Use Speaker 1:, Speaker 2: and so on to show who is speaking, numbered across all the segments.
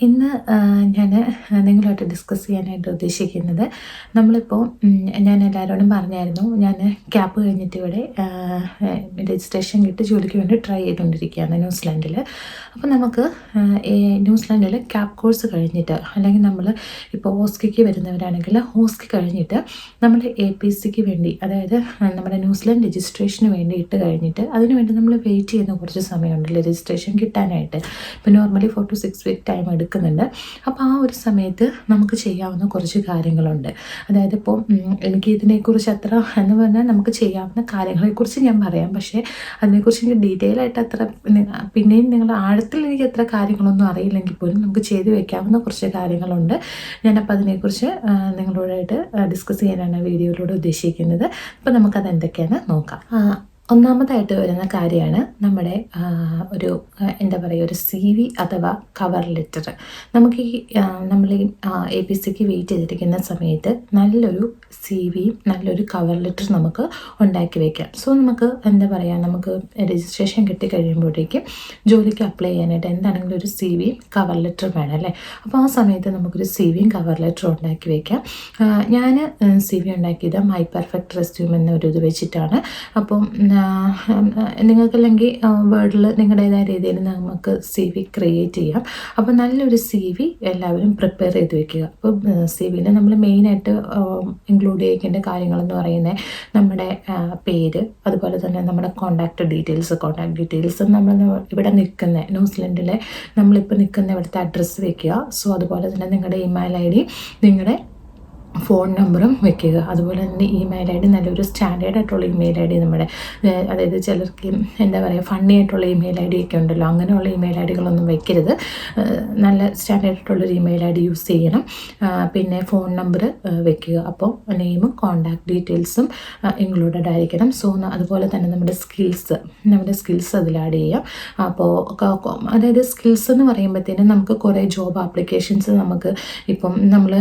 Speaker 1: ഇന്ന് ഞാൻ നിങ്ങളുമായിട്ട് ഡിസ്കസ് ചെയ്യാനായിട്ട് ഉദ്ദേശിക്കുന്നത് നമ്മളിപ്പോൾ ഞാൻ എല്ലാവരോടും പറഞ്ഞായിരുന്നു ഞാൻ ക്യാപ്പ് കഴിഞ്ഞിട്ട് ഇവിടെ രജിസ്ട്രേഷൻ കിട്ടി ജോലിക്ക് വേണ്ടി ട്രൈ ചെയ്തുകൊണ്ടിരിക്കുകയാണ് ന്യൂസിലാൻഡിൽ അപ്പോൾ നമുക്ക് ന്യൂസിലാൻഡിൽ ക്യാപ്പ് കോഴ്സ് കഴിഞ്ഞിട്ട് അല്ലെങ്കിൽ നമ്മൾ ഇപ്പോൾ ഹോസ്കിക്ക് വരുന്നവരാണെങ്കിൽ ഹോസ്കി കഴിഞ്ഞിട്ട് നമ്മൾ എ പി സിക്ക് വേണ്ടി അതായത് നമ്മുടെ ന്യൂസിലാൻഡ് രജിസ്ട്രേഷന് വേണ്ടി ഇട്ട് കഴിഞ്ഞിട്ട് അതിനുവേണ്ടി നമ്മൾ വെയിറ്റ് ചെയ്യുന്ന കുറച്ച് സമയമുണ്ടല്ലോ രജിസ്ട്രേഷൻ കിട്ടാനായിട്ട്. ഇപ്പോൾ normally four to six week time എടുക്കുന്നുണ്ട്. അപ്പോൾ ആ ഒരു സമയത്ത് നമുക്ക് ചെയ്യാവുന്ന കുറച്ച് കാര്യങ്ങളുണ്ട്. അതായത് ഇപ്പോൾ എനിക്ക് ഇതിനെക്കുറിച്ച് അത്ര എന്ന് പറഞ്ഞാൽ നമുക്ക് ചെയ്യാവുന്ന കാര്യങ്ങളെക്കുറിച്ച് ഞാൻ പറയാം. പക്ഷേ അതിനെക്കുറിച്ച് എനിക്ക് ഡീറ്റെയിൽ ആയിട്ട് അത്ര പിന്നെയും നിങ്ങൾ ആഴത്തിൽ എനിക്ക് എത്ര കാര്യങ്ങളൊന്നും അറിയില്ലെങ്കിൽ പോലും നമുക്ക് ചെയ്ത് വെക്കാവുന്ന കുറച്ച് കാര്യങ്ങളുണ്ട്. ഞാനപ്പോൾ അതിനെക്കുറിച്ച് നിങ്ങളോടായിട്ട് ഡിസ്കസ് ചെയ്യാനാണ് വീഡിയോയിലൂടെ ഉദ്ദേശിക്കുന്നത്. അപ്പോൾ നമുക്കത് എന്തൊക്കെയാണ് നോക്കാം ഒന്നാമതായിട്ട് വരുന്ന കാര്യമാണ് നമ്മുടെ ഒരു എന്താ പറയുക ഒരു സി വി അഥവാ കവർ ലെറ്റർ നമുക്ക് ഈ നമ്മൾ ഈ എ പി സിക്ക് വെയിറ്റ് ചെയ്തിരിക്കുന്ന സമയത്ത് നല്ലൊരു സി വിയും നല്ലൊരു കവർ ലെറ്റർ നമുക്ക് ഉണ്ടാക്കി വയ്ക്കാം സോ നമുക്ക് എന്താ പറയുക നമുക്ക് രജിസ്ട്രേഷൻ കിട്ടി കഴിയുമ്പോഴേക്കും ജോലിക്ക് അപ്ലൈ ചെയ്യാനായിട്ട് എന്താണെങ്കിലും ഒരു സി വിയും കവർ ലെറ്ററും വേണം അല്ലേ? അപ്പോൾ ആ സമയത്ത് നമുക്കൊരു സി വിയും കവർ ലെറ്ററും ഉണ്ടാക്കി വയ്ക്കാം ഞാൻ സി വി ഉണ്ടാക്കിയത് മൈ പെർഫെക്റ്റ് റെസ്യൂം എന്നൊരു ഇത് വെച്ചിട്ടാണ്. അപ്പം നിങ്ങൾക്കല്ലെങ്കിൽ വേർഡിൽ നിങ്ങളുടേതായ രീതിയിൽ നമുക്ക് സി വി ക്രിയേറ്റ് ചെയ്യാം. അപ്പോൾ നല്ലൊരു സി വി എല്ലാവരും പ്രിപ്പയർ ചെയ്ത് വെക്കുക. അപ്പോൾ സി വിയിൽ നമ്മൾ മെയിനായിട്ട് ഇൻക്ലൂഡ് ചെയ്യേണ്ട കാര്യങ്ങളെന്ന് പറയുന്നത് നമ്മുടെ പേര് അതുപോലെ തന്നെ നമ്മുടെ കോൺടാക്റ്റ് ഡീറ്റെയിൽസ് കോൺടാക്ട് ഡീറ്റെയിൽസ് നമ്മൾ ഇവിടെ നിൽക്കുന്ന ന്യൂസിലൻഡിലെ നമ്മളിപ്പോൾ നിൽക്കുന്ന ഇവിടുത്തെ അഡ്രസ്സ് വെക്കുക. സോ അതുപോലെ തന്നെ നിങ്ങളുടെ ഇമെയിൽ ഐ ഡി നിങ്ങളുടെ ഫോൺ നമ്പറും വെക്കുക. അതുപോലെ തന്നെ ഇമെയിൽ ഐ ഡി നല്ലൊരു സ്റ്റാൻഡേർഡ് ആയിട്ടുള്ള ഇമെയിൽ ഐ ഡി നമ്മുടെ അതായത് ചിലർക്ക് എന്താ പറയുക ഫണ്ണി ആയിട്ടുള്ള ഇമെയിൽ ഐ ഡി ഒക്കെ ഉണ്ടല്ലോ അങ്ങനെയുള്ള ഇമെയിൽ ഐ ഡികളൊന്നും വെക്കരുത് നല്ല സ്റ്റാൻഡേർഡ് ആയിട്ടുള്ളൊരു ഇമെയിൽ ഐ ഡി യൂസ് ചെയ്യണം. പിന്നെ ഫോൺ നമ്പർ വെക്കുക. അപ്പോൾ നെയിമും കോൺടാക്ട് ഡീറ്റെയിൽസും ഇൻക്ലൂഡഡ് ആയിരിക്കണം. സോ അതുപോലെ തന്നെ നമ്മുടെ സ്കിൽസ് നമ്മുടെ സ്കിൽസ് അതിൽ ആഡ് ചെയ്യാം. അപ്പോൾ അതായത് സ്കിൽസ് എന്ന് പറയുമ്പോഴത്തേനും നമുക്ക് കുറേ ജോബ് ആപ്ലിക്കേഷൻസ് നമുക്ക് ഇപ്പം നമ്മൾ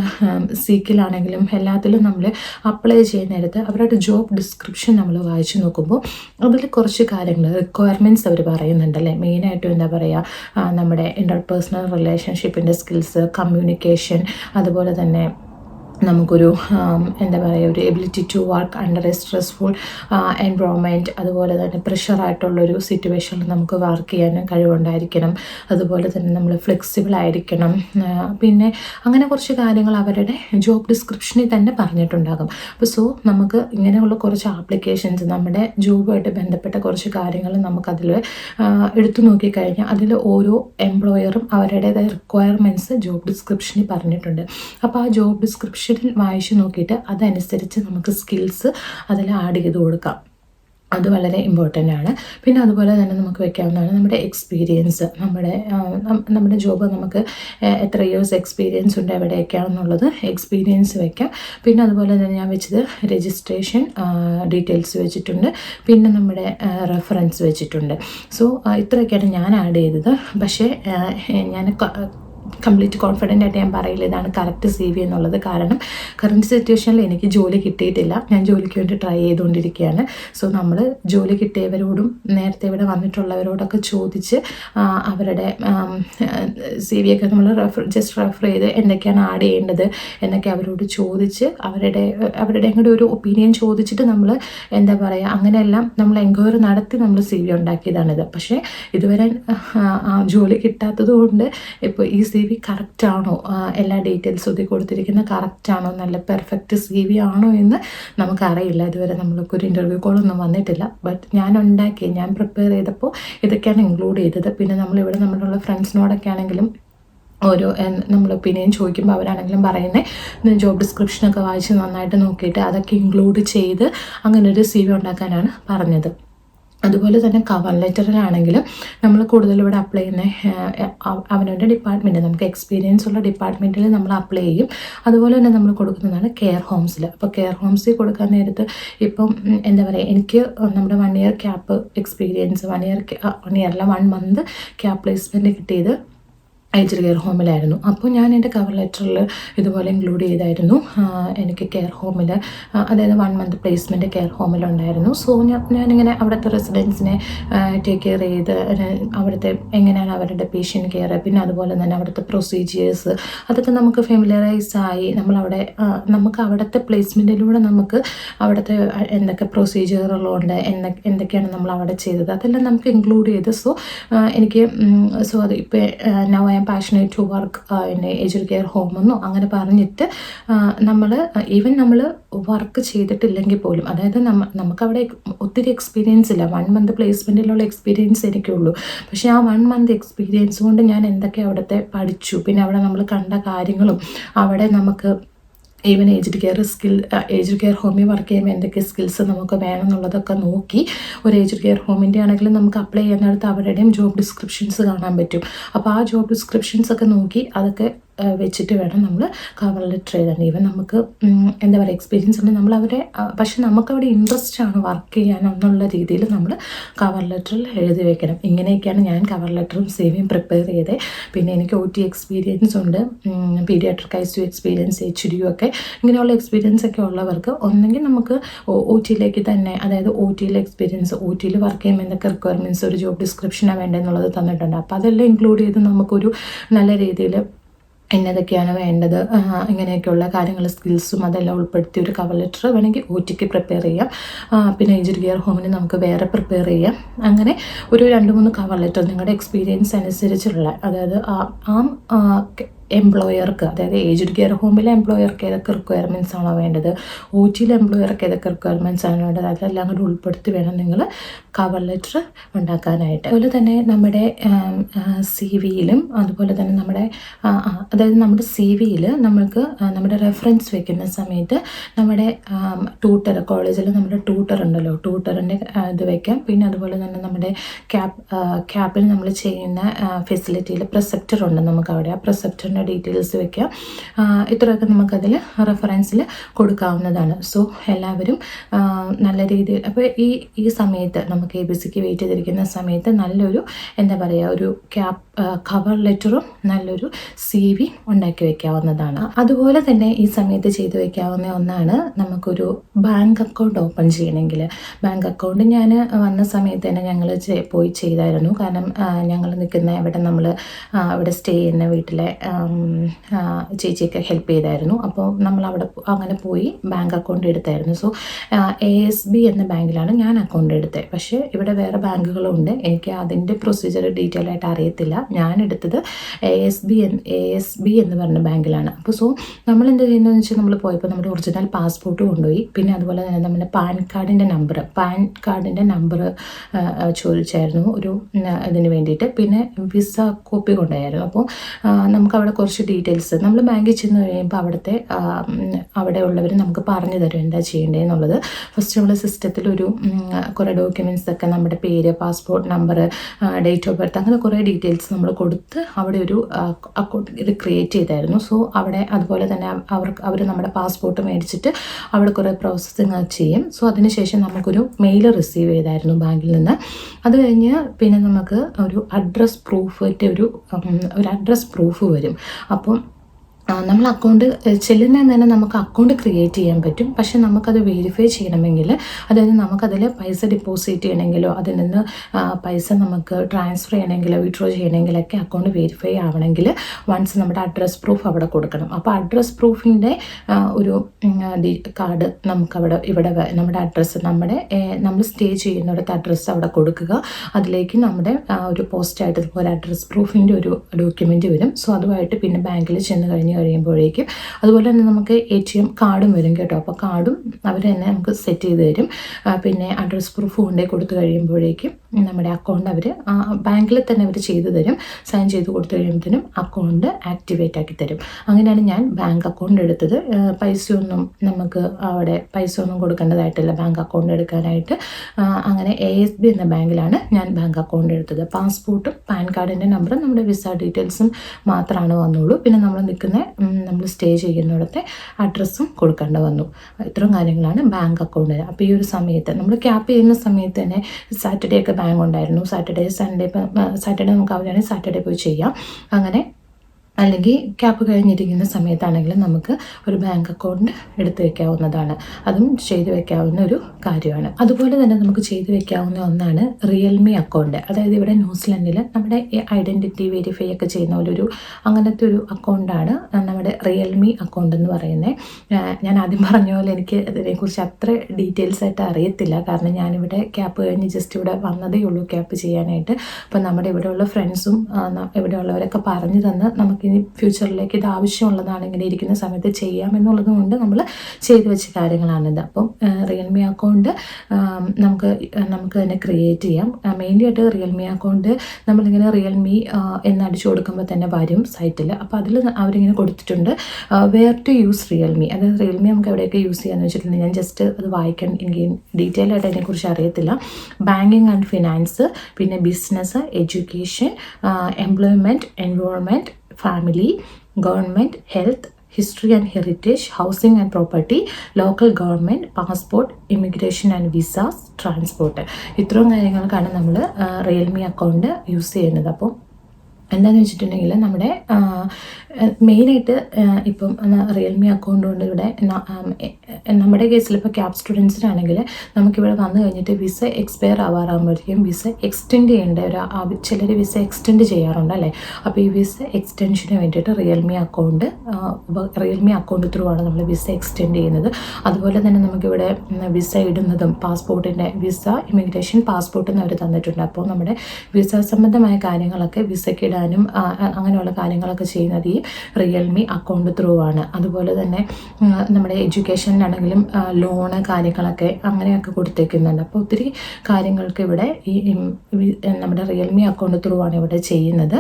Speaker 1: സീക്കിലാണെങ്കിലും എല്ലാത്തിലും നമ്മൾ അപ്ലൈ ചെയ്യുന്നിടത്ത് അവരുടെ ജോബ് ഡിസ്ക്രിപ്ഷൻ നമ്മൾ വായിച്ചു നോക്കുമ്പോൾ അതിൽ കുറച്ച് കാര്യങ്ങൾ റിക്വയർമെന്റ്സ് അവർ പറയുന്നുണ്ടല്ലേ മെയിനായിട്ടും എന്താ പറയുക നമ്മുടെ ഇന്റർപേഴ്സണൽ റിലേഷൻഷിപ്പിന്റെ സ്കിൽസ് കമ്മ്യൂണിക്കേഷൻ അതുപോലെ തന്നെ നമുക്കൊരു എന്താ പറയുക ഒരു ability to work under a stressful environment അതുപോലെ തന്നെ പ്രഷറായിട്ടുള്ളൊരു സിറ്റുവേഷനിൽ നമുക്ക് വർക്ക് ചെയ്യാൻ കഴിവുണ്ടായിരിക്കണം. അതുപോലെ തന്നെ നമ്മൾ ഫ്ലെക്സിബിൾ ആയിരിക്കണം. പിന്നെ അങ്ങനെ കുറച്ച് കാര്യങ്ങൾ അവരുടെ ജോബ് ഡിസ്ക്രിപ്ഷനിൽ തന്നെ പറഞ്ഞിട്ടുണ്ടാകും. അപ്പോൾ സോ നമുക്ക് ഇങ്ങനെയുള്ള കുറച്ച് ആപ്ലിക്കേഷൻസ് നമ്മുടെ ജോബുമായിട്ട് ബന്ധപ്പെട്ട കുറച്ച് കാര്യങ്ങൾ നമുക്കതിൽ എടുത്തു നോക്കിക്കഴിഞ്ഞാൽ അതിൽ ഓരോ എംപ്ലോയറും അവരുടേതായ റിക്വയർമെന്റ്സ് ജോബ് ഡിസ്ക്രിപ്ഷനിൽ പറഞ്ഞിട്ടുണ്ട്. അപ്പോൾ ആ ജോബ് ഡിസ്ക്രിപ്ഷനിൽ വായിച്ചു നോക്കിയിട്ട് അതനുസരിച്ച് നമുക്ക് സ്കിൽസ് അതിൽ ആഡ് ചെയ്ത് കൊടുക്കാം. അത് വളരെ ഇമ്പോർട്ടന്റ് ആണ്. പിന്നെ അതുപോലെ തന്നെ നമുക്ക് വെക്കാവുന്നതാണ് നമ്മുടെ എക്സ്പീരിയൻസ് നമ്മുടെ നമ്മുടെ ജോബ് നമുക്ക് എത്ര ഇയേഴ്സ് എക്സ്പീരിയൻസ് ഉണ്ട് എവിടെയൊക്കെയാണെന്നുള്ളത് എക്സ്പീരിയൻസ് വെക്കാം. പിന്നെ അതുപോലെ തന്നെ ഞാൻ വെച്ചത് രജിസ്ട്രേഷൻ ഡീറ്റെയിൽസ് വെച്ചിട്ടുണ്ട്. പിന്നെ നമ്മുടെ റെഫറൻസ് വെച്ചിട്ടുണ്ട്. സോ ഇത്രയൊക്കെയാണ് ഞാൻ ആഡ് ചെയ്തത്. പക്ഷേ ഞാൻ കംപ്ലീറ്റ് കോൺഫിഡന്റ് ആയിട്ട് ഞാൻ പറയില്ല ഇതാണ് കറക്റ്റ് സി വി എന്നുള്ളത്. കാരണം കറണ്ട് സിറ്റുവേഷനിൽ എനിക്ക് ജോലി കിട്ടിയിട്ടില്ല. ഞാൻ ജോലിക്ക് വേണ്ടി ട്രൈ ചെയ്തുകൊണ്ടിരിക്കുകയാണ്. സോ നമ്മൾ ജോലി കിട്ടിയവരോടും നേരത്തെ ഇവിടെ വന്നിട്ടുള്ളവരോടൊക്കെ ചോദിച്ച് അവരുടെ സി വി ഒക്കെ നമ്മൾ റെഫർ ജസ്റ്റ് റെഫർ ചെയ്ത് എന്തൊക്കെയാണ് ആഡ് ചെയ്യേണ്ടത് എന്നൊക്കെ അവരോട് ചോദിച്ച് അവരുടെ അവരുടെ അങ്ങോട്ട് ഒരു ഒപ്പീനിയൻ ചോദിച്ചിട്ട് നമ്മൾ എന്താ പറയുക അങ്ങനെയെല്ലാം നമ്മൾ എൻക്വയറി നടത്തി നമ്മൾ സി വി ഉണ്ടാക്കിയതാണിത്. പക്ഷേ ഇതുവരെ ജോലി കിട്ടാത്തത് കൊണ്ട് ഇപ്പോൾ ഈ സി വി കറക്റ്റ് ആണോ? എല്ലാ ഡീറ്റെയിൽസും ഇതിൽ കൊടുത്തിരിക്കുന്ന കറക്റ്റ് ആണോ? നല്ല പെർഫെക്റ്റ് സി വി ആണോ എന്ന് നമുക്കറിയില്ല. ഇതുവരെ നമ്മൾക്ക് ഒരു ഇന്റർവ്യൂ കോളൊന്നും വന്നിട്ടില്ല. ബട്ട് ഞാൻ ഉണ്ടാക്കി ഞാൻ പ്രിപ്പയർ ചെയ്തപ്പോൾ ഇതൊക്കെയാണ് ഇൻക്ലൂഡ് ചെയ്തത്. പിന്നെ നമ്മളിവിടെ നമ്മളുള്ള ഫ്രണ്ട്സിനോടൊക്കെ ആണെങ്കിലും ഓരോ നമ്മൾ ഒപ്പീനിയൻ ചോദിക്കുമ്പോൾ അവരാണെങ്കിലും പറയുന്നത് ജോബ് ഡിസ്ക്രിപ്ഷനൊക്കെ വായിച്ച് നന്നായിട്ട് നോക്കിയിട്ട് അതൊക്കെ ഇൻക്ലൂഡ് ചെയ്ത് അങ്ങനെ ഒരു സി വി ഉണ്ടാക്കാനാണ് പറഞ്ഞത്. അതുപോലെ തന്നെ കവർ ലെറ്ററിലാണെങ്കിൽ നമ്മൾ കൂടുതൽ ഇവിടെ അപ്ലൈ ചെയ്യുന്ന അവനവന്റെ ഡിപ്പാർട്ട്മെന്റ് നമുക്ക് എക്സ്പീരിയൻസ് ഉള്ള ഡിപ്പാർട്ട്മെന്റിൽ നമ്മൾ അപ്ലൈ ചെയ്യും. അതുപോലെ തന്നെ നമ്മൾ കൊടുക്കുന്നതാണ് കെയർ ഹോംസിൽ അപ്പോൾ കെയർ ഹോംസിൽ കൊടുക്കാൻ നേരത്ത് ഇപ്പം എന്താ പറയുക എനിക്ക് നമ്മുടെ one year cap experience one year one ഇയറിലെ one month cap placement കിട്ടിയത് ഏജ്ഡ് കെയർ ഹോമിലായിരുന്നു. അപ്പോൾ ഞാൻ എന്റെ കവർ ലെറ്ററിൽ ഇതുപോലെ ഇൻക്ലൂഡ് ചെയ്തായിരുന്നു. എനിക്ക് കെയർ ഹോമിൽ അതായത് വൺ മന്ത് പ്ലേസ്മെന്റ് കെയർ ഹോമിലുണ്ടായിരുന്നു. സോ ഞാൻ ഞാനിങ്ങനെ അവിടുത്തെ റെസിഡൻസിനെ ടേക്ക് കെയർ ചെയ്ത് അവിടുത്തെ എങ്ങനെയാണ് അവരുടെ പേഷ്യന്റ് കെയർ പിന്നെ അതുപോലെ തന്നെ അവിടുത്തെ പ്രൊസീജിയേഴ്സ് അതൊക്കെ നമുക്ക് ഫെമിലറൈസ് ആയി. നമ്മളവിടെ നമുക്ക് അവിടുത്തെ പ്ലേസ്മെന്റിലൂടെ നമുക്ക് അവിടുത്തെ എന്തൊക്കെ പ്രൊസീജിയറുകളുണ്ട് എന്തൊക്കെ എന്തൊക്കെയാണ് നമ്മൾ അവിടെ ചെയ്തത് അതെല്ലാം നമുക്ക് ഇൻക്ലൂഡ് ചെയ്ത്. സോ എനിക്ക് സോ അത് ഇപ്പോൾ now I passionate to work in age care home എന്നോ അങ്ങനെ പറഞ്ഞിട്ട് നമ്മൾ ഈവൻ നമ്മൾ വർക്ക് ചെയ്തിട്ടില്ലെങ്കിൽ പോലും അതായത് നമ്മ നമുക്കവിടെ ഒത്തിരി എക്സ്പീരിയൻസ് ഇല്ല. വൺ മന്ത് പ്ലേസ്മെന്റിലുള്ള എക്സ്പീരിയൻസ് എനിക്കുള്ളൂ. പക്ഷേ ആ വൺ മന്ത് എക്സ്പീരിയൻസ് കൊണ്ട് ഞാൻ എന്തൊക്കെ അവിടുത്തെ പഠിച്ചു പിന്നെ അവിടെ നമ്മൾ കണ്ട കാര്യങ്ങളും അവിടെ നമുക്ക് even aged care skill aged care ഹോമിൽ വർക്ക് ചെയ്യുമ്പോൾ എന്തൊക്കെ സ്കിൽസ് നമുക്ക് വേണം എന്നുള്ളതൊക്കെ നോക്കി ഒരു ഏജ്ഡ് കെയർ ഹോമിന്റെ ആണെങ്കിലും നമുക്ക് അപ്ലൈ ചെയ്യുന്നിടത്ത് അവരുടെയും ജോബ് ഡിസ്ക്രിപ്ഷൻസ് കാണാൻ പറ്റും. അപ്പോൾ ആ ജോബ് ഡിസ്ക്രിപ്ഷൻസ് ഒക്കെ നോക്കി അതൊക്കെ വെച്ചിട്ട് വേണം നമ്മൾ കവർ ലെറ്റർ എഴുതാൻ ഈവൻ നമുക്ക് എന്താ പറയുക എക്സ്പീരിയൻസ് ഉണ്ട് നമ്മൾ അവരെ പക്ഷെ നമുക്കവിടെ ഇൻട്രസ്റ്റ് ആണ് വർക്ക് ചെയ്യാൻ എന്നുള്ള രീതിയിൽ നമ്മൾ കവർ ലെറ്ററിൽ എഴുതി വെക്കണം. ഇങ്ങനെയൊക്കെയാണ് ഞാൻ കവർ ലെറ്ററും സേവിയും പ്രിപ്പയർ ചെയ്തത് പിന്നെ എനിക്ക് ഒ ടി എക്സ്പീരിയൻസ് ഉണ്ട്. Paediatric I C U experience H D ഒക്കെ. ഇങ്ങനെയുള്ള എക്സ്പീരിയൻസ് ഒക്കെ ഉള്ളവർക്ക് ഒന്നെങ്കിൽ നമുക്ക് ഒ ടിയിലേക്ക് തന്നെ അതായത് ഒ ടിയിലെ എക്സ്പീരിയൻസ് ഒ ടിയിൽ വർക്ക് ചെയ്യുമ്പോൾ എന്തൊക്കെ റിക്വയർമെന്റ്സ് ഒരു ജോബ് ഡിസ്ക്രിപ്ഷനാണ് വേണ്ടതെന്നുള്ളത് തന്നിട്ടുണ്ട്. അപ്പോൾ അതെല്ലാം ഇൻക്ലൂഡ് ചെയ്ത് നമുക്കൊരു നല്ല രീതിയിൽ എന്നതൊക്കെയാണ് വേണ്ടത്. ഇങ്ങനെയൊക്കെയുള്ള കാര്യങ്ങൾ സ്കിൽസും അതെല്ലാം ഉൾപ്പെടുത്തി ഒരു കവർ ലെറ്റർ വേണമെങ്കിൽ ഒ ടിക്ക് പ്രിപ്പയർ ചെയ്യാം. പിന്നെ ഏജ് കെയർ ഹോമിന് നമുക്ക് വേറെ പ്രിപ്പയർ ചെയ്യാം. അങ്ങനെ ഒരു രണ്ട് മൂന്ന് കവർ ലെറ്റർ നിങ്ങളുടെ എക്സ്പീരിയൻസ് അനുസരിച്ചുള്ള അതായത് ആ എംപ്ലോയർക്ക് അതായത് ഏജ്ഡ് കെയർ ഹോമിലെ എംപ്ലോയർക്ക് ഏതൊക്കെ റിക്വയർമെന്റ്സ് ആണോ വേണ്ടത്? ഒ എംപ്ലോയർക്ക് ഏതൊക്കെ റിക്വയർമെന്റ്സ് ആണോ വേണ്ടത്? അതെല്ലാം കൂടി ഉൾപ്പെടുത്തി വേണം നിങ്ങൾ കവർ ലെറ്റർ ഉണ്ടാക്കാനായിട്ട്. അതുപോലെ തന്നെ നമ്മുടെ സി വിയിലും അതുപോലെ തന്നെ നമ്മുടെ അതായത് നമ്മുടെ സി വിയിൽ നമ്മൾക്ക് നമ്മുടെ റെഫറൻസ് വെക്കുന്ന സമയത്ത് നമ്മുടെ ട്യൂട്ടർ കോളേജിൽ നമ്മുടെ ട്യൂട്ടർ ഉണ്ടല്ലോ. ട്യൂട്ടറിന്റെ ഇത് വെക്കാം. പിന്നെ അതുപോലെ തന്നെ നമ്മുടെ ക്യാബ് ക്യാബിൽ നമ്മൾ ചെയ്യുന്ന ഫെസിലിറ്റിയിൽ പ്രസപ്റ്റർ ഉണ്ട് നമുക്ക് അവിടെ. ആ പ്രസെപ്റ്ററിന്റെ ഡീറ്റെയിൽസ് വെക്കാം. ഇത്രയൊക്കെ നമുക്കതിൽ റെഫറൻസിൽ കൊടുക്കാവുന്നതാണ്. സോ എല്ലാവരും നല്ല രീതിയിൽ അപ്പോൾ ഈ ഈ സമയത്ത് നമുക്ക് എ ബി സിക്ക് വെയിറ്റ് ചെയ്തിരിക്കുന്ന സമയത്ത് നല്ലൊരു എന്താ പറയുക ഒരു ക്യാബ് കവർ ലെറ്ററും നല്ലൊരു സി വി ഉണ്ടാക്കി വെക്കാവുന്നതാണ്. അതുപോലെ തന്നെ ഈ സമയത്ത് ചെയ്തു വെക്കാവുന്ന ഒന്നാണ് നമുക്കൊരു ബാങ്ക് അക്കൗണ്ട് ഓപ്പൺ ചെയ്യണമെങ്കിൽ. ബാങ്ക് അക്കൗണ്ട് ഞാൻ വന്ന സമയത്ത് തന്നെ ഞങ്ങൾ പോയി ചെയ്തായിരുന്നു. കാരണം ഞങ്ങൾ നിൽക്കുന്ന ഇവിടെ നമ്മൾ അവിടെ സ്റ്റേ ചെയ്യുന്ന വീട്ടിലെ ചേച്ചിയൊക്കെ ഹെൽപ്പ് ചെയ്തായിരുന്നു. അപ്പോൾ നമ്മൾ അവിടെ അങ്ങനെ പോയി ബാങ്ക് അക്കൗണ്ട് എടുത്തായിരുന്നു. സോ എ എസ് ബി എന്ന ബാങ്കിലാണ് ഞാൻ അക്കൗണ്ട് എടുത്തത്. പക്ഷേ ഇവിടെ വേറെ ബാങ്കുകളുണ്ട്. എനിക്ക് അതിന്റെ പ്രൊസീജിയർ ഡീറ്റെയിൽ ആയിട്ട് അറിയത്തില്ല. ഞാൻ എടുത്തത് A S B A S B എന്ന് പറഞ്ഞ ബാങ്കിലാണ്. അപ്പോൾ സോ നമ്മൾ എന്താ ചെയ്യുന്നതെന്ന് വെച്ചാൽ നമ്മൾ പോയപ്പോൾ നമ്മുടെ ഒറിജിനൽ പാസ്പോർട്ട് കൊണ്ടുപോയി. പിന്നെ അതുപോലെ തന്നെ നമ്മുടെ പാൻ കാർഡിന്റെ നമ്പർ പാൻ കാർഡിന്റെ നമ്പർ ചോദിച്ചായിരുന്നു ഒരു ഇതിന് വേണ്ടിയിട്ട്. പിന്നെ വിസ കോപ്പി കൊണ്ടുപോയായിരുന്നു. അപ്പോൾ നമുക്ക് അവിടെ കുറച്ച് ഡീറ്റെയിൽസ്. നമ്മൾ ബാങ്കിൽ ചെന്ന് കഴിയുമ്പോൾ അവിടുത്തെ അവിടെ ഉള്ളവർ നമുക്ക് പറഞ്ഞു തരും എന്താ ചെയ്യേണ്ടതെന്നുള്ളത്. ഫസ്റ്റ് നമ്മൾ സിസ്റ്റത്തിൽ ഒരു കുറേ ഡോക്യുമെന്റ്സ് ഒക്കെ നമ്മുടെ പേര് passport number date of birth അങ്ങനെ കുറേ ഡീറ്റെയിൽസ് നമ്മൾ കൊടുത്ത് അവിടെ ഒരു അക്കൗണ്ട് ഇത് ക്രിയേറ്റ് ചെയ്തായിരുന്നു. സോ അവിടെ അതുപോലെ തന്നെ അവർക്ക് അവർ നമ്മുടെ പാസ്പോർട്ട് മേടിച്ചിട്ട് അവിടെ കുറേ പ്രോസസ്സിങ് ചെയ്യും. സോ അതിനുശേഷം നമുക്കൊരു മെയിൽ റിസീവ് ചെയ്തായിരുന്നു ബാങ്കിൽ നിന്ന്. അത് കഴിഞ്ഞ് പിന്നെ നമുക്ക് ഒരു അഡ്രസ് പ്രൂഫിന്റെ ഒരു ഒരു അഡ്രസ് പ്രൂഫ് വരും. അപ്പം നമ്മൾ അക്കൗണ്ട് ചെല്ലുന്നതിന് തന്നെ നമുക്ക് അക്കൗണ്ട് ക്രിയേറ്റ് ചെയ്യാൻ പറ്റും. പക്ഷെ നമുക്കത് വെരിഫൈ ചെയ്യണമെങ്കിൽ അതായത് നമുക്കതിൽ പൈസ ഡിപ്പോസിറ്റ് ചെയ്യണമെങ്കിലോ അതിൽ നിന്ന് പൈസ നമുക്ക് ട്രാൻസ്ഫർ ചെയ്യണമെങ്കിലോ വിഡ്രോ ചെയ്യണമെങ്കിലൊക്കെ അക്കൗണ്ട് വെരിഫൈ ആവണമെങ്കിൽ വൺസ് നമ്മുടെ അഡ്രസ് പ്രൂഫ് അവിടെ കൊടുക്കണം. അപ്പോൾ അഡ്രസ് പ്രൂഫിന്റെ ഒരു കാർഡ് നമുക്കവിടെ ഇവിടെ നമ്മുടെ അഡ്രസ്സ് നമ്മുടെ നമ്മൾ സ്റ്റേ ചെയ്യുന്നിടത്ത് അഡ്രസ്സ് അവിടെ കൊടുക്കുക. അതിലേക്ക് നമ്മുടെ ഒരു പോസ്റ്റായിട്ട് ഒരു അഡ്രസ് പ്രൂഫിന്റെ ഒരു ഡോക്യുമെന്റ് വരും. സോ അതുമായിട്ട് പിന്നെ ബാങ്കിൽ ചെന്ന് കഴിഞ്ഞ് കഴിയുമ്പോഴേക്കും. അതുപോലെ തന്നെ നമുക്ക് എ ടി എം കാർഡും വരും കേട്ടോ. അപ്പോൾ കാർഡും അവർ തന്നെ നമുക്ക് സെറ്റ് ചെയ്ത് തരും. പിന്നെ അഡ്രസ് പ്രൂഫ് കൊണ്ടേ കൊടുത്തു കഴിയുമ്പോഴേക്കും നമ്മുടെ അക്കൗണ്ട് അവർ ബാങ്കിൽ തന്നെ അവർ ചെയ്തു തരും. സൈൻ ചെയ്ത് കൊടുത്തു കഴിയുമ്പോഴത്തേനും അക്കൗണ്ട് ആക്ടിവേറ്റ് ആക്കി തരും. അങ്ങനെയാണ് ഞാൻ ബാങ്ക് അക്കൗണ്ട് എടുത്തത്. പൈസയൊന്നും നമുക്ക് അവിടെ പൈസ ഒന്നും കൊടുക്കേണ്ടതായിട്ടില്ല ബാങ്ക് അക്കൗണ്ട് എടുക്കാനായിട്ട്. അങ്ങനെ എ എസ് ബി എന്ന ബാങ്കിലാണ് ഞാൻ ബാങ്ക് അക്കൗണ്ട് എടുത്തത്. പാസ്പോർട്ടും പാൻ കാർഡിന്റെ നമ്പറും നമ്മുടെ വിസ ഡീറ്റെയിൽസും മാത്രമാണ് വന്നുള്ളൂ. പിന്നെ നമ്മൾ നിൽക്കുന്ന നമ്മൾ സ്റ്റേ ചെയ്യുന്നിടത്തെ അഡ്രസ്സും കൊടുക്കേണ്ട വന്നു. ഇത്രയും കാര്യങ്ങളാണ് ബാങ്ക് അക്കൗണ്ട് അപ്പോൾ ഈ ഒരു സമയത്ത് നമ്മൾ ക്യാപ്പ് ചെയ്യുന്ന സമയത്ത് തന്നെ സാറ്റർഡേ ഒക്കെ ബാങ്ക് ഉണ്ടായിരുന്നു. സാറ്റർഡേ സൺഡേ സാറ്റർഡേ നമുക്ക് അവരാണെങ്കിൽ സാറ്റർഡേ പോയി ചെയ്യാം. അങ്ങനെ അല്ലെങ്കിൽ ക്യാപ്പ് കഴിഞ്ഞിരിക്കുന്ന സമയത്താണെങ്കിലും നമുക്ക് ഒരു ബാങ്ക് അക്കൗണ്ട് എടുത്തു വെക്കാവുന്നതാണ്. അതും ചെയ്തു വെക്കാവുന്ന ഒരു കാര്യമാണ്. അതുപോലെ തന്നെ നമുക്ക് ചെയ്തു വെക്കാവുന്ന ഒന്നാണ് റിയൽമി അക്കൗണ്ട് അതായത് ഇവിടെ ന്യൂസിലൻഡിൽ നമ്മുടെ ഐഡന്റിറ്റി വെരിഫൈ ഒക്കെ ചെയ്യുന്ന ഒരു അങ്ങനത്തെ ഒരു അക്കൗണ്ടാണ് നമ്മുടെ റിയൽമി അക്കൗണ്ട് എന്ന് പറയുന്നത്. ഞാൻ ആദ്യം പറഞ്ഞ പോലെ എനിക്ക് ഇതിനെക്കുറിച്ച് അത്ര ഡീറ്റെയിൽസ് ആയിട്ട് അറിയത്തില്ല. കാരണം ഞാനിവിടെ ക്യാപ്പ് കഴിഞ്ഞ് ജസ്റ്റ് ഇവിടെ വന്നതേ ഉള്ളൂ ക്യാപ്പ് ചെയ്യാനായിട്ട്. അപ്പം നമ്മുടെ ഇവിടെയുള്ള ഫ്രണ്ട്സും ഇവിടെയുള്ളവരൊക്കെ പറഞ്ഞു തന്ന് നമുക്ക് ഇനി ഫ്യൂച്ചറിലേക്ക് ഇത് ആവശ്യമുള്ളതാണ് ഇങ്ങനെ ഇരിക്കുന്ന സമയത്ത് ചെയ്യാം കൊണ്ട് നമ്മൾ ചെയ്തു വെച്ച കാര്യങ്ങളാണിത് അപ്പം റിയൽമി അക്കൗണ്ട് നമുക്ക് നമുക്ക് തന്നെ ക്രിയേറ്റ് ചെയ്യാം. മെയിൻലി ആയിട്ട് റിയൽമി അക്കൗണ്ട് നമ്മളിങ്ങനെ റിയൽമി എന്ന് അടിച്ചു കൊടുക്കുമ്പോൾ തന്നെ വരും സൈറ്റിൽ അപ്പോൾ അതിൽ അവരിങ്ങനെ കൊടുത്തിട്ടുണ്ട്. വെയർ ടു യൂസ് റിയൽമി അതായത് റിയൽമി നമുക്ക് എവിടെയൊക്കെ യൂസ് ചെയ്യാമെന്ന് വെച്ചിട്ടുണ്ടെങ്കിൽ ഞാൻ ജസ്റ്റ് അത് വായിക്കാൻ എനിക്ക് ഡീറ്റെയിൽ ആയിട്ട് അതിനെക്കുറിച്ച് അറിയത്തില്ല. ബാങ്കിങ് ആൻഡ് ഫിനാൻസ് പിന്നെ business education employment environment family government health history and heritage housing and property local government passport immigration and visas transport ഇത്രയും കാര്യങ്ങൾക്കാണ് നമ്മൾ റിയൽമി അക്കൗണ്ട് യൂസ് ചെയ്യുന്നത്. അപ്പോൾ എന്താണെന്ന് വെച്ചിട്ടുണ്ടെങ്കിൽ നമ്മുടെ മെയിനായിട്ട് ഇപ്പം റിയൽമി അക്കൗണ്ട് കൊണ്ട് ഇവിടെ നമ്മുടെ കേസിൽ ഇപ്പോൾ ക്യാബ് സ്റ്റുഡൻസിനാണെങ്കിൽ നമുക്കിവിടെ വന്നു കഴിഞ്ഞിട്ട് വിസ എക്സ്പയർ ആവാറാകുമ്പോഴത്തേക്കും വിസ എക്സ്റ്റെൻഡ് ചെയ്യേണ്ട ഒരു ചിലർ വിസ എക്സ്റ്റെൻഡ് ചെയ്യാറുണ്ട് അല്ലേ? അപ്പോൾ ഈ വിസ എക്സ്റ്റെൻഷന് വേണ്ടിയിട്ട് realme account realme account through ആണ് നമ്മൾ വിസ എക്സ്റ്റെൻഡ് ചെയ്യുന്നത്. അതുപോലെ തന്നെ നമുക്കിവിടെ വിസ ഇടുന്നതും പാസ്പോർട്ടിന്റെ വിസ ഇമിഗ്രേഷൻ പാസ്പോർട്ടും അവർ തന്നിട്ടുണ്ട്. അപ്പോൾ നമ്മുടെ വിസ സംബന്ധമായ കാര്യങ്ങളൊക്കെ വിസയ്ക്ക് ഇടാനും അങ്ങനെയുള്ള കാര്യങ്ങളൊക്കെ ചെയ്യുന്നത് ഈ റിയൽമി അക്കൗണ്ട് ത്രൂ ആണ്. അതുപോലെ തന്നെ നമ്മുടെ എഡ്യൂക്കേഷനിലാണെങ്കിലും ലോണ് കാര്യങ്ങളൊക്കെ അങ്ങനെയൊക്കെ കൊടുത്തേക്കുന്നുണ്ട്. അപ്പോൾ ഒത്തിരി കാര്യങ്ങൾക്ക് ഇവിടെ ഈ നമ്മുടെ റിയൽമി അക്കൗണ്ട് ത്രൂ ആണ് ഇവിടെ ചെയ്യുന്നത്.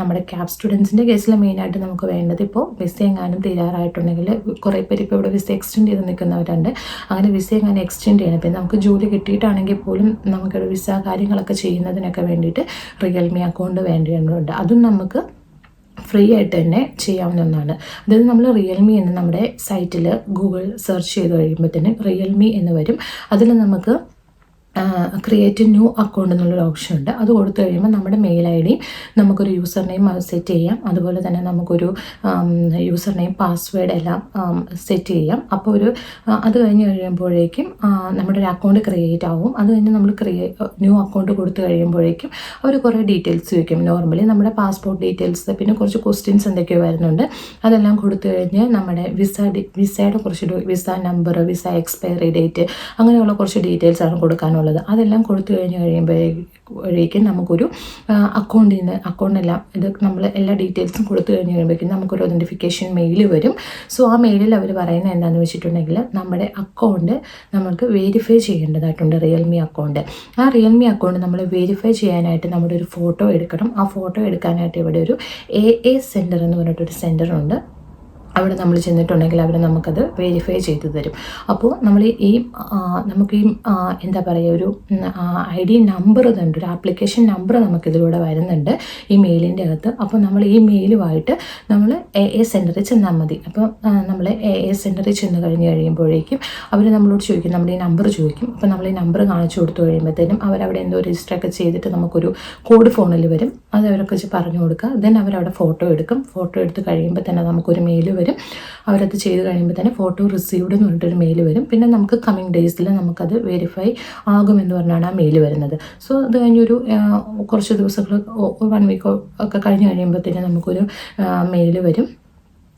Speaker 1: നമ്മുടെ ക്യാബ് സ്റ്റുഡൻസിന്റെ കേസിൽ മെയിനായിട്ട് നമുക്ക് വേണ്ടത് ഇപ്പോൾ വിസ എങ്ങാനും തീരാറായിട്ടുണ്ടെങ്കിൽ കുറേ പേര് ഇപ്പോൾ ഇവിടെ വിസ എക്സ്റ്റെൻഡ് ചെയ്ത് നിൽക്കുന്നവരുണ്ട്. അങ്ങനെ വിസ എങ്ങനെ എക്സ്റ്റെൻഡ് ചെയ്യണം. ഇപ്പം നമുക്ക് ജോലി കിട്ടിയിട്ടാണെങ്കിൽ പോലും നമുക്ക് വിസ കാര്യങ്ങളൊക്കെ ചെയ്യുന്നതിനൊക്കെ വേണ്ടിയിട്ട് റിയൽമി അക്കൗണ്ട് വേണ്ടിയുണ്ട് അതും നമുക്ക് ഫ്രീ ആയിട്ട് തന്നെ ചെയ്യാവുന്ന ഒന്നാണ് അതായത് നമ്മൾ റിയൽമി എന്ന് നമ്മുടെ സൈറ്റിൽ ഗൂഗിൾ സെർച്ച് ചെയ്ത് കഴിയുമ്പോൾ തന്നെ റിയൽമി എന്ന് വരും. അതിൽ നമുക്ക് ക്രിയേറ്റ് ന്യൂ അക്കൗണ്ട് എന്നുള്ളൊരു ഓപ്ഷൻ ഉണ്ട്. അത് കൊടുത്തു കഴിയുമ്പോൾ നമ്മുടെ മെയിൽ ഐ ഡി നമുക്കൊരു യൂസർ നെയിം സെറ്റ് ചെയ്യാം. അതുപോലെ തന്നെ നമുക്കൊരു യൂസർ നെയിം പാസ്വേഡ് എല്ലാം സെറ്റ് ചെയ്യാം. അപ്പോൾ ഒരു അത് കഴിഞ്ഞ് കഴിയുമ്പോഴേക്കും നമ്മുടെ ഒരു അക്കൗണ്ട് ക്രിയേറ്റ് ആവും. അത് കഴിഞ്ഞ് നമ്മൾ ക്രിയേ ന്യൂ അക്കൗണ്ട് കൊടുത്തു കഴിയുമ്പോഴേക്കും അവർ കുറേ ഡീറ്റെയിൽസ് ചോദിക്കും. നോർമലി നമ്മുടെ പാസ്പോർട്ട് ഡീറ്റെയിൽസ് പിന്നെ കുറച്ച് ക്വസ്റ്റ്യൻസ് എന്തൊക്കെയോ വരുന്നുണ്ട്. അതെല്ലാം കൊടുത്തു കഴിഞ്ഞ് നമ്മുടെ വിസ വിസയുടെ കുറച്ച് visa number visa expiry date അങ്ങനെയുള്ള കുറച്ച് ഡീറ്റെയിൽസ് ആണ് കൊടുക്കാനുള്ളത് എന്നുള്ളത്. അതെല്ലാം കൊടുത്തു കഴിഞ്ഞ് കഴിയുമ്പോഴേക്കും നമുക്കൊരു അക്കൗണ്ടിന് അക്കൗണ്ടെല്ലാം ഇത് നമ്മൾ എല്ലാ ഡീറ്റെയിൽസും കൊടുത്തു കഴിഞ്ഞ് കഴിയുമ്പോഴേക്കും നമുക്കൊരു ഒതന്റിഫിക്കേഷൻ മെയിൽ വരും. സോ ആ മെയിലിൽ അവർ പറയുന്നത് എന്താണെന്ന് വെച്ചിട്ടുണ്ടെങ്കിൽ നമ്മുടെ അക്കൗണ്ട് നമുക്ക് വെരിഫൈ ചെയ്യേണ്ടതായിട്ടുണ്ട് റിയൽമി അക്കൗണ്ട് ആ റിയൽമി അക്കൗണ്ട് നമ്മൾ വെരിഫൈ ചെയ്യാനായിട്ട് നമ്മുടെ ഒരു ഫോട്ടോ എടുക്കണം. ആ ഫോട്ടോ എടുക്കാനായിട്ട് ഇവിടെ ഒരു എ എ സെന്റർ എന്ന് പറഞ്ഞിട്ടൊരു സെന്ററുണ്ട് അവിടെ നമ്മൾ ചെന്നിട്ടുണ്ടെങ്കിൽ അവർ നമുക്കത് വെരിഫൈ ചെയ്തു തരും. അപ്പോൾ നമ്മൾ ഈ നമുക്ക് ഈ എന്താ പറയുക ഒരു ഐ ഡി നമ്പർ ഇതുണ്ട് ഒരു ആപ്ലിക്കേഷൻ നമ്പർ നമുക്കിതിലൂടെ വരുന്നുണ്ട് ഈ മെയിലിന്റെ അകത്ത്. അപ്പോൾ നമ്മൾ ഈ മെയിലുമായിട്ട് നമ്മൾ എ എ സെന്ററിൽ ചെന്നാൽ മതി. അപ്പോൾ നമ്മൾ എ എ സെന്ററിൽ ചെന്ന് കഴിഞ്ഞ് കഴിയുമ്പോഴേക്കും അവർ നമ്മളോട് ചോദിക്കും നമ്മുടെ ഈ നമ്പർ ചോദിക്കും. അപ്പോൾ നമ്മൾ ഈ നമ്പർ കാണിച്ചു കൊടുത്തു കഴിയുമ്പോഴത്തേനും അവരവിടെ എന്തോ രജിസ്റ്റർ ഒക്കെ ചെയ്തിട്ട് നമുക്കൊരു കോഡ് ഫോണിൽ വരും. അത് അവരൊക്കെ വെച്ച് പറഞ്ഞു കൊടുക്കുക. ദെൻ അവരവിടെ ഫോട്ടോ എടുക്കും. ഫോട്ടോ എടുത്ത് കഴിയുമ്പോൾ തന്നെ നമുക്കൊരു മെയിൽ വരും. അവരത് ചെയ്ത് കഴിയുമ്പോൾ തന്നെ ഫോട്ടോ റിസീവ്ഡ് എന്ന് പറഞ്ഞിട്ടൊരു മെയിൽ വരും. പിന്നെ നമുക്ക് കമ്മിങ് ഡേയ്സിൽ നമുക്കത് വെരിഫൈ ആകുമെന്ന് പറഞ്ഞാണ് ആ മെയിൽ വരുന്നത്. സോ അത് കഴിഞ്ഞൊരു കുറച്ച് ദിവസങ്ങൾ വൺ വീക്ക് ഒക്കെ കഴിഞ്ഞ് കഴിയുമ്പോഴത്തേനും നമുക്കൊരു മെയിൽ വരും.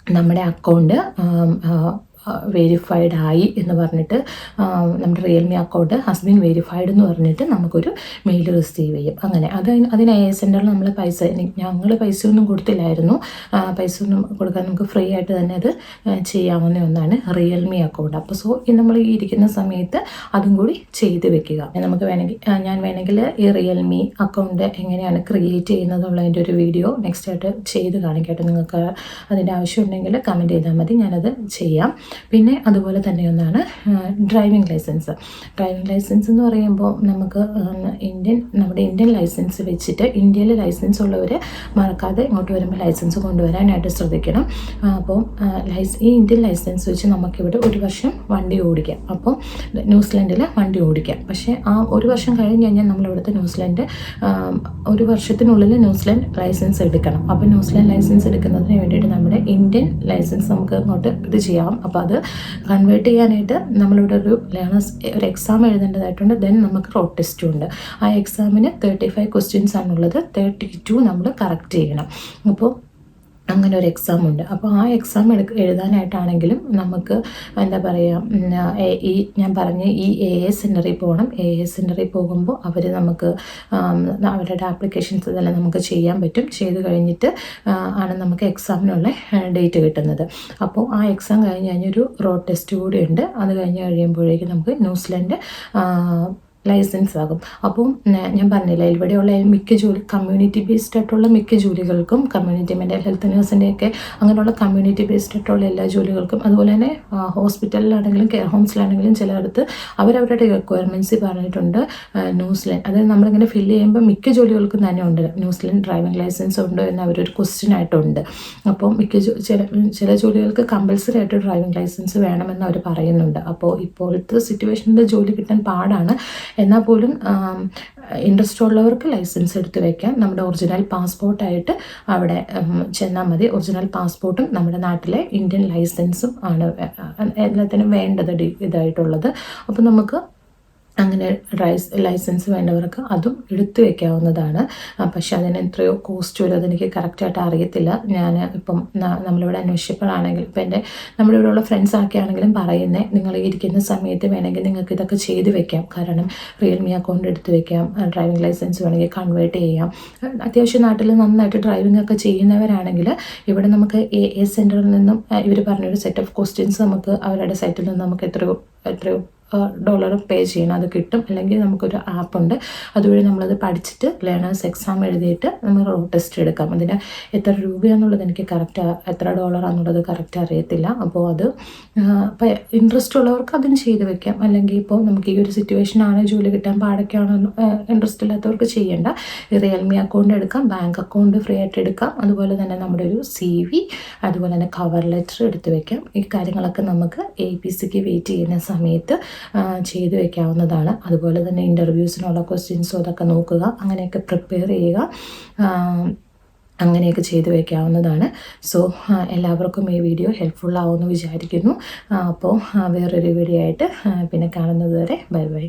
Speaker 1: നമ്മുടെ അക്കൗണ്ട് വെരിഫൈഡ് ആയി എന്ന് പറഞ്ഞിട്ട് നമ്മുടെ റിയൽമി അക്കൗണ്ട് ഹസ്ബൻഡ് വെരിഫൈഡ് എന്ന് പറഞ്ഞിട്ട് നമുക്കൊരു മെയിൽ റിസീവ് ചെയ്യും. അങ്ങനെ അത് അതിന് എ സെന്ററിൽ നമ്മൾ പൈസ ഞങ്ങൾ പൈസ ഒന്നും കൊടുത്തില്ലായിരുന്നു. പൈസ ഒന്നും കൊടുക്കാൻ നമുക്ക് ഫ്രീ ആയിട്ട് തന്നെ അത് ചെയ്യാവുന്ന ഒന്നാണ് റിയൽമി അക്കൗണ്ട് അപ്പോൾ സോ നമ്മൾ ഈ ഇരിക്കുന്ന സമയത്ത് അതും കൂടി ചെയ്ത് വെക്കുക. നമുക്ക് വേണമെങ്കിൽ ഞാൻ വേണമെങ്കിൽ ഈ റിയൽമി അക്കൗണ്ട് എങ്ങനെയാണ് ക്രിയേറ്റ് ചെയ്യുന്നതുള്ളതിന്റെ ഒരു വീഡിയോ നെക്സ്റ്റ് ആയിട്ട് ചെയ്ത് കാണിക്കട്ടെ നിങ്ങൾക്ക് അതിന്റെ ആവശ്യമുണ്ടെങ്കിൽ കമന്റ് ചെയ്താൽ മതി. ഞാനത് ചെയ്യാം. പിന്നെ അതുപോലെ തന്നെ ഒന്നാണ് ഡ്രൈവിംഗ് ലൈസൻസ് ഡ്രൈവിംഗ് ലൈസൻസ് എന്ന് പറയുമ്പോൾ നമുക്ക് ഇന്ത്യൻ നമ്മുടെ ഇന്ത്യൻ ലൈസൻസ് വെച്ചിട്ട് ഇന്ത്യയിൽ ലൈസൻസ് ഉള്ളവർ മറക്കാതെ ഇങ്ങോട്ട് വരുമ്പോൾ ലൈസൻസ് കൊണ്ടുവരാനായിട്ട് ശ്രദ്ധിക്കണം. അപ്പോൾ ലൈസ് ഈ ഇന്ത്യൻ ലൈസൻസ് വെച്ച് നമുക്കിവിടെ ഒരു വർഷം വണ്ടി ഓടിക്കാം. അപ്പോൾ ന്യൂസിലൻഡിൽ വണ്ടി ഓടിക്കാം. പക്ഷേ ആ ഒരു വർഷം കഴിഞ്ഞ് കഴിഞ്ഞാൽ നമ്മളിവിടുത്തെ ന്യൂസിലൻഡ് ഒരു വർഷത്തിനുള്ളിൽ ന്യൂസിലൻഡ് ലൈസൻസ് എടുക്കണം. അപ്പോൾ ന്യൂസിലൻഡ് ലൈസൻസ് എടുക്കുന്നതിന് വേണ്ടിയിട്ട് നമ്മുടെ ഇന്ത്യൻ ലൈസൻസ് നമുക്ക് ഇങ്ങോട്ട് ഇത് ചെയ്യാം. അപ്പോൾ അത് കൺവേർട്ട് ചെയ്യാനായിട്ട് നമ്മളിവിടെ ഒരു ലേണേഴ്സ് ഒരു എക്സാം എഴുതേണ്ടതായിട്ടുണ്ട്. ദെൻ നമുക്ക് റോഡ് ടെസ്റ്റും ഉണ്ട്. ആ എക്സാമിന് തേർട്ടി ഫൈവ് ക്വസ്റ്റ്യൻസ് ആണുള്ളത്. തേർട്ടി ടു നമ്മൾ കറക്റ്റ് ചെയ്യണം. അപ്പോൾ അങ്ങനെ ഒരു എക്സാം ഉണ്ട്. അപ്പോൾ ആ എക്സാം എടുക്ക എഴുതാനായിട്ടാണെങ്കിലും നമുക്ക് എന്താ പറയുക ഈ ഞാൻ പറഞ്ഞ ഈ എ എ സെന്ററിൽ പോകണം എ എ സെന്ററിൽ പോകുമ്പോൾ അവർ നമുക്ക് അവരുടെ ആപ്ലിക്കേഷൻസ് ഇതെല്ലാം നമുക്ക് ചെയ്യാൻ പറ്റും. ചെയ്ത് കഴിഞ്ഞിട്ട് ആണ് നമുക്ക് എക്സാമിനുള്ള ഡേറ്റ് കിട്ടുന്നത്. അപ്പോൾ ആ എക്സാം കഴിഞ്ഞ് കഴിഞ്ഞൊരു റോഡ് ടെസ്റ്റ് കൂടി ഉണ്ട്. അത് കഴിഞ്ഞ് കഴിയുമ്പോഴേക്കും നമുക്ക് ന്യൂസിലൻഡ് ലൈസൻസ് ആകും. അപ്പം ഞാൻ പറഞ്ഞില്ല ഇവിടെയുള്ള മിക്ക ജോലി കമ്മ്യൂണിറ്റി ബേസ്ഡ് ആയിട്ടുള്ള മിക്ക ജോലികൾക്കും കമ്മ്യൂണിറ്റി മെന്റൽ ഹെൽത്ത് നേഴ്സിന്റെയൊക്കെ അങ്ങനെയുള്ള കമ്മ്യൂണിറ്റി ബേസ്ഡ് ആയിട്ടുള്ള എല്ലാ ജോലികൾക്കും അതുപോലെ തന്നെ ഹോസ്പിറ്റലിലാണെങ്കിലും കെയർ ഹോംസിലാണെങ്കിലും ചിലയിടത്ത് അവരവരുടെ റിക്വയർമെന്റ്സ് പറഞ്ഞിട്ടുണ്ട് ന്യൂസിലൻഡ്. അതായത് നമ്മളിങ്ങനെ ഫില്ല് ചെയ്യുമ്പോൾ മിക്ക ജോലികൾക്കും തന്നെ ഉണ്ട്. ന്യൂസിലൻഡ് ഡ്രൈവിംഗ് ലൈസൻസ് ഉണ്ടോ എന്ന് അവരൊരു ക്വസ്റ്റ്യൻ ആയിട്ടുണ്ട്. അപ്പോൾ മിക്ക ചില ചില ജോലികൾക്ക് കമ്പൽസറി ആയിട്ട് ഡ്രൈവിംഗ് ലൈസൻസ് വേണമെന്ന് അവർ പറയുന്നുണ്ട്. അപ്പോൾ ഇപ്പോഴത്തെ സിറ്റുവേഷനിൽ ജോലി കിട്ടാൻ പാടാണ്. എന്നാൽ പോലും ഇൻട്രസ്റ്റ് ഉള്ളവർക്ക് ലൈസൻസ് എടുത്ത് വയ്ക്കാം നമ്മുടെ ഒറിജിനൽ പാസ്പോർട്ടായിട്ട് അവിടെ ചെന്നാൽ മതി. ഒറിജിനൽ പാസ്പോർട്ടും നമ്മുടെ നാട്ടിലെ ഇന്ത്യൻ ലൈസൻസും ആണ് എല്ലാത്തിനും വേണ്ടത് ഇതായിട്ടുള്ളത്. അപ്പോൾ നമുക്ക് അങ്ങനെ ഡ്രൈസ് ലൈസൻസ് വേണ്ടവർക്ക് അതും എടുത്തു വെക്കാവുന്നതാണ്. പക്ഷെ അതിന് എത്രയോ കോസ്റ്റ് വരും അതെനിക്ക് കറക്റ്റായിട്ട് അറിയത്തില്ല. ഞാൻ ഇപ്പം നമ്മളിവിടെ അന്വേഷിച്ചപ്പോഴാണെങ്കിൽ ഇപ്പം എന്റെ നമ്മുടെ ഇവിടെയുള്ള ഫ്രണ്ട്സ് ഒക്കെ ആണെങ്കിലും പറയുന്നത് നിങ്ങൾ ഇരിക്കുന്ന സമയത്ത് വേണമെങ്കിൽ നിങ്ങൾക്ക് ഇതൊക്കെ ചെയ്ത് വെക്കാം. കാരണം റിയൽമി അക്കൗണ്ട് എടുത്ത് വെക്കാം. ഡ്രൈവിംഗ് ലൈസൻസ് വേണമെങ്കിൽ കൺവേർട്ട് ചെയ്യാം. അത്യാവശ്യം നാട്ടിൽ നന്നായിട്ട് ഡ്രൈവിംഗ് ഒക്കെ ചെയ്യുന്നവരാണെങ്കിൽ ഇവിടെ നമുക്ക് എ എ സെന്ററിൽ നിന്നും ഇവർ പറഞ്ഞൊരു സെറ്റ് ഓഫ് ക്വസ്റ്റ്യൻസ് നമുക്ക് അവരുടെ സൈറ്റിൽ നിന്ന് നമുക്ക് എത്രയോ എത്രയോ ഡോളർ പേ ചെയ്യണം. അത് കിട്ടും. അല്ലെങ്കിൽ നമുക്കൊരു ആപ്പുണ്ട് അതുവഴി നമ്മളത് പഠിച്ചിട്ട് ലേണേഴ്സ് എക്സാം എഴുതിയിട്ട് നമ്മൾ റോഡ് ടെസ്റ്റ് എടുക്കാം. അതിന് എത്ര രൂപയാണെന്നുള്ളത് എനിക്ക് കറക്റ്റ് എത്ര ഡോളർ ആണെന്നുള്ളത് കറക്റ്റ് അറിയത്തില്ല. അപ്പോൾ അത് ഇൻട്രസ്റ്റ് ഉള്ളവർക്ക് അതും ചെയ്ത് വെക്കാം. അല്ലെങ്കിൽ ഇപ്പോൾ നമുക്ക് ഈ ഒരു സിറ്റുവേഷൻ ആണ് ജോലി കിട്ടാൻ പാടൊക്കെയാണോ ഇൻട്രസ്റ്റ് ഇല്ലാത്തവർക്ക് ചെയ്യേണ്ട. റിയൽമി അക്കൗണ്ട് എടുക്കാം. ബാങ്ക് അക്കൗണ്ട് ഫ്രീ ആയിട്ട് എടുക്കാം. അതുപോലെ തന്നെ നമ്മുടെ ഒരു സി വി അതുപോലെ തന്നെ കവർ ലെറ്റർ എടുത്ത് വെക്കാം. ഈ കാര്യങ്ങളൊക്കെ നമുക്ക് എ പി സിക്ക് വെയിറ്റ് ചെയ്യുന്ന സമയത്ത് ചെയ്തു വെക്കാവുന്നതാണ്. അതുപോലെ തന്നെ ഇന്റർവ്യൂസിനുള്ള ക്വസ്റ്റ്യൻസും അതൊക്കെ നോക്കുക അങ്ങനെയൊക്കെ പ്രിപ്പയർ ചെയ്യുക അങ്ങനെയൊക്കെ ചെയ്തു വയ്ക്കാവുന്നതാണ് സോ എല്ലാവർക്കും ഈ വീഡിയോ ഹെൽപ്ഫുൾ ആവുമെന്ന് വിചാരിക്കുന്നു. അപ്പോൾ വേറൊരു വീഡിയോ ആയിട്ട് പിന്നെ കാണുന്നത് വരെ ബൈ ബൈ